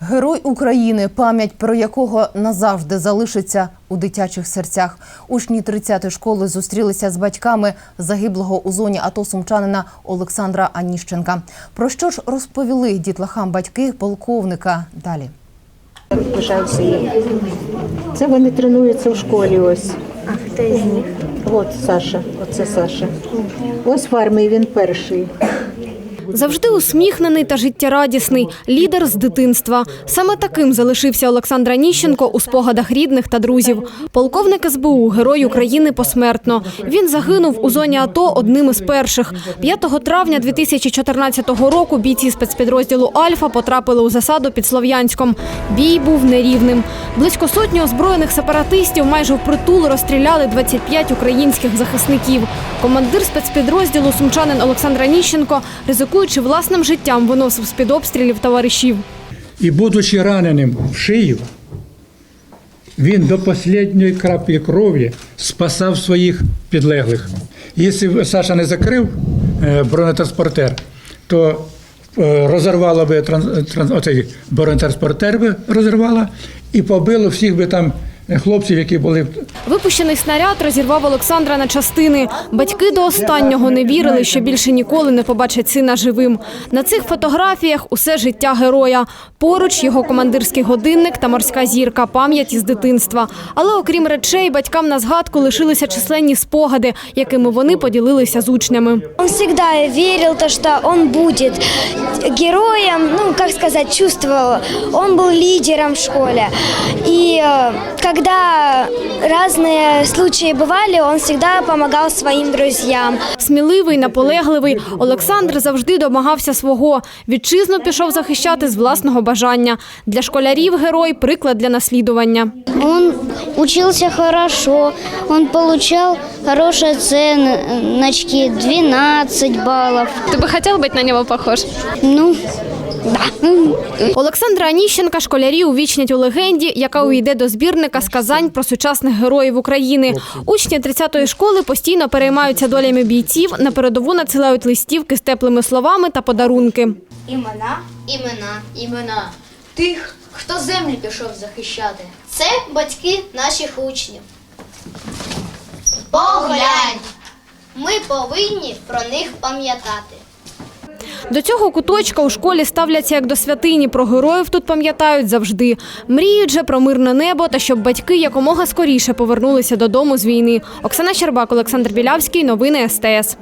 Герой України, пам'ять про якого назавжди залишиться у дитячих серцях. Учні 30-ї школи зустрілися з батьками загиблого у зоні АТО сумчанина Олександра Аніщенка. Про що ж розповіли дітлахам батьки полковника? Далі. Пишаюся їм. Це вони тренуються в школі ось. А хто із них? От Саша, оце Саша. Ось в армії він перший. Завжди усміхнений та життєрадісний, лідер з дитинства. Саме таким залишився Олександр Аніщенко у спогадах рідних та друзів. Полковник СБУ, герой України посмертно. Він загинув у зоні АТО одним із перших. 5 травня 2014 року бійці спецпідрозділу Альфа потрапили у засаду під Слов'янськом. Бій був нерівним. Близько сотні озброєних сепаратистів майже впритул розстріляли 25 українських захисників. Командир спецпідрозділу сумчанин Олександр Аніщенко, ризикуючи власним життям, виносив з-під обстрілів товаришів. І будучи раненим в шию, він до останньої краплі крові спасав своїх підлеглих. Якщо Саша не закрив е, бронетранспортер, то е, розірвало би транс, оцей бронетранспортер би розірвало і побило всіх би там хлопців, які були Випущений снаряд розірвав Олександра на частини. Батьки до останнього не вірили, що більше ніколи не побачать сина живим. На цих фотографіях усе життя героя. Поруч його командирський годинник та морська зірка, пам'ять із дитинства. Але окрім речей, батькам на згадку лишилися численні спогади, якими вони поділилися з учнями. Он всегда верил, то, что он будет героем, ну, как сказать, чувствовал. Он был лидером в школе. И э, когда разные случаи бывали, он всегда помогал своим друзьям. Сміливий, наполегливий, Олександр завжди домагався свого. Вітчизну пішов захищати з власного бажання. Для школярів герой приклад для наслідування. Он учился хорошо, он получал хорошие оценочки, 12 баллов. Ти би хотів бути на нього похож? Ну, да. Олександра Аніщенка школярі увічнять у легенді, яка увійде до збірника сказань про сучасних героїв України. Учні 30-ї школи постійно переймаються долями бійців, на передову надсилають листівки з теплими словами та подарунки. Імена, імена, імена тих, хто землю пішов захищати. Це батьки наших учнів. Поглянь! Ми повинні про них пам'ятати. До цього куточка у школі ставляться як до святині. Про героїв тут пам'ятають завжди. Мріють же про мирне небо та щоб батьки якомога скоріше повернулися додому з війни. Оксана Щербак, Олександр Білявський. Новини СТС.